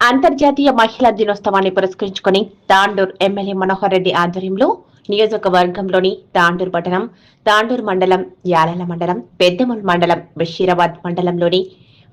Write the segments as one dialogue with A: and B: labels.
A: అంతర్జాతీయ మహిళా దినోత్సవాన్ని పురస్కరించుకుని తాండూర్ ఎమ్మెల్యే మనోహర్ రెడ్డి ఆధ్వర్యంలో నియోజకవర్గంలోని తాండూర్ పట్టణం తాండూర్ మండలం యాలల మండలం పెద్దమూల్ మండలం బషీరాబాద్ మండలంలోని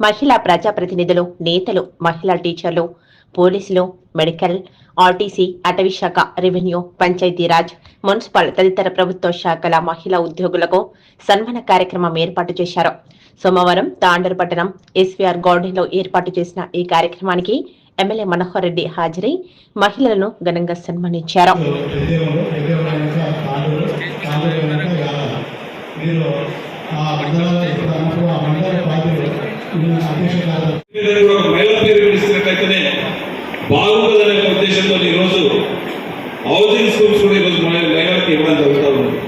A: మహిళా ప్రజాప్రతినిధులు నేతలు మహిళా టీచర్లు పోలీసులు మెడికల్ ఆర్టీసీ అటవీ శాఖ రెవెన్యూ పంచాయతీరాజ్ మున్సిపల్ తదితర ప్రభుత్వ శాఖల మహిళా ఉద్యోగులకు సన్మాన కార్యక్రమం ఏర్పాటు చేశారు. సోమవారం తాండూరు పట్టణం ఎస్వీఆర్ గార్డెన్లో ఏర్పాటు చేసిన ఈ కార్యక్రమానికి ఎమ్మెల్యే మనోహర్ రెడ్డి హాజరై మహిళలను ఘనంగా సన్మానించారు.
B: మీరు ఆ మండలాలు ఇప్పుడు అన్నప్పుడు ఆ మండల పార్టీలు మీరు అధ్యక్ష కార్యదర్శి
C: పేరు కూడా ఒక మహిళ పేరు పిలిచినట్లయితేనే బాగుంటుందనే ఉద్దేశంతో ఈరోజు హౌసింగ్ స్కూల్స్ కూడా ఈరోజు మహి- మహిళలకు ఇవ్వడం జరుగుతూ ఉంది.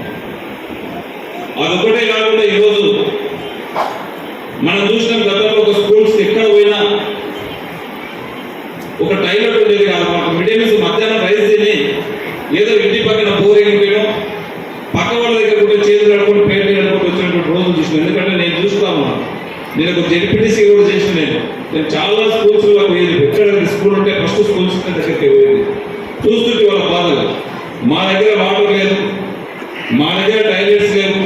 C: అదొకటే కాకుండా ఈరోజు మనం చూసిన గతంలో ఒక స్కూల్స్ ఎక్కడ పోయినా ఒక టైలర్ ఉండేది కాదు మాకు మిడ్ డే మీల్స్ మధ్యాహ్నం రైస్ తిని ఏదో ఇంటి పక్కన పోరేగిపోయడం పక్క వాళ్ళ దగ్గర కూడా చేతులు అడుకుని పేరు కడుకొని వచ్చినటువంటి రోజులు చూసిన. ఎందుకంటే నేను చూస్తా ఉన్నాను నేను ఒక జెడ్పీటీసీ కూడా చేసిన నేను. నేను చాలా స్కూల్స్లో పోయేది. ఎక్కడ స్కూల్ ఉంటే ఫస్ట్ స్కూల్స్ దగ్గరికి పోయేది. చూస్తుంటే వాళ్ళ మా దగ్గర వాటర్ లేదు. మా దగ్గర టైలెట్స్ లేదు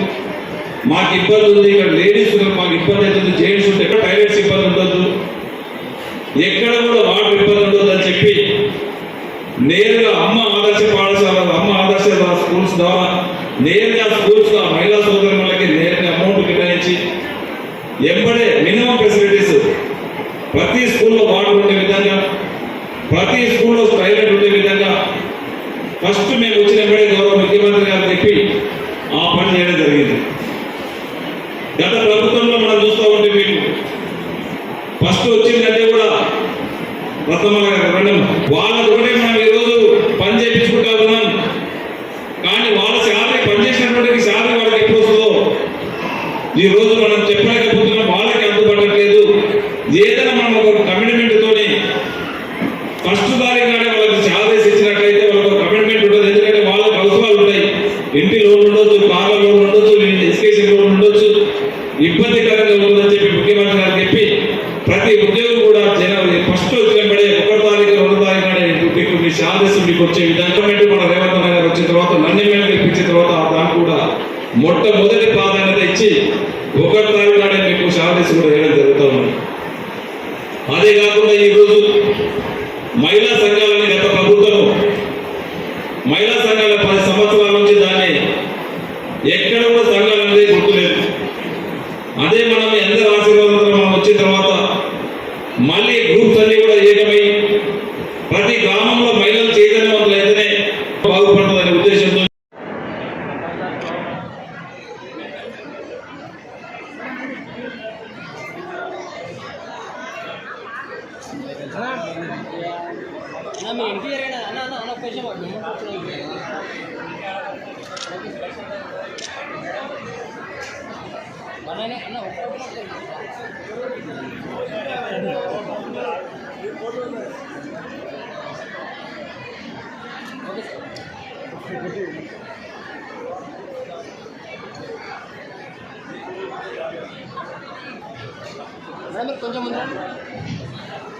C: మాకు ఇబ్బంది ఉంది. ఇక్కడ లేడీస్ మాకు ఇబ్బంది అవుతుంది. జెంట్స్ ఉంటే ఎక్కడ టైలెట్స్ ఇబ్బంది ఉండదు. ఎక్కడ కూడా వాటర్ ఇబ్బంది ఉండదు అని చెప్పి నేరుగా అమ్మ ఆదర్శ పాఠశాల అమ్మ ఆదర్శ స్కూల్స్ ద్వారా నేరుగా స్కూల్స్ ఆ మహిళా సోదరులకి నేరుగా అమౌంట్ కేటాయించి ఎంబడే మినిమం ఫెసిలిటీస్ ప్రతి స్కూల్లో వాటర్ ఉండే విధంగా ప్రతి స్కూల్లో టాయిలెట్ ఉండే విధంగా ఫస్ట్ మేము వచ్చిన గౌరవ ముఖ్యమంత్రి గారు చెప్పి ఆ పని చేయడం జరిగింది. గత ప్రభుత్వంలో మనం చూస్తూ ఉంటే మీకు ఫస్ట్ వచ్చిందంటే కూడా రత్నమ్మ గారు రండి వాళ్ళకు మనం ఈరోజు పని చేయించుకుంటా ఉన్నాం. కానీ వాళ్ళ శాలరీ పనిచేసినటువంటి శాలరీ వాళ్ళకి ఎప్పుడు వస్తుందో ఈ రోజు మనం చెప్పలేకపోతున్నాం. వాళ్ళకి అందుపడట్లేదు ఏదైనా మనం ఒక కమిట్మెంట్ తోని ఫస్ట్ తారీఖునే వాళ్ళకి శాలరీస్ ఇచ్చినట్లయితే వాళ్ళకి ఒక కమిట్మెంట్ ఉంటుంది ఎందుకంటే వాళ్ళకి అవసరాలు ఉంటాయి ఇంటి లోన్ ఉండొచ్చు కార్ల లోన్ ఉండొచ్చు ఎడ్యుకేషన్ లోన్ ఉండొచ్చు. ఇబ్బందికరంగా ఉందని చెప్పి ముఖ్యమంత్రి గారు చెప్పి ప్రతి ఉద్యోగం కూడా జనవరి ఫస్ట్ వచ్చినప్పుడే ఒకటో తారీఖు రెండో తారీఖు మీకు మీ శాలరీస్ మీకు వచ్చే విధంగా మన రేవంత్ అన్న గారు వచ్చిన తర్వాత నన్ను మేము గెలిపించిన తర్వాత దానికి కూడా మొట్టమొదటి ప్రాధాన్యత ఇచ్చి ఒకటి తారీఖు నాడే మీకు శాలరీస్ కూడా వేయడం జరుగుతూ ఉంది. అదే కాకుండా ఈరోజు మహిళా సంఘాలని గత ప్రభుత్వం మహిళా సంఘాల పది సంవత్సరాల నుంచి దాన్ని ఎక్కడ కూడా సంఘాలు అనేది గుర్తులేదు అదే మనం ఎందరు ఆశీర్వాదంతో మనం వచ్చిన తర్వాత మళ్ళీ గ్రూప్స్ అన్ని కూడా ఏకమై ప్రతి గ్రామంలో మహిళలు చైతన్యవంతులైతేనే బాగుపడుతుందనే ఉద్దేశంతో
D: మేడం మీరు కొంచెం ముందు రండి.
E: మొదటగా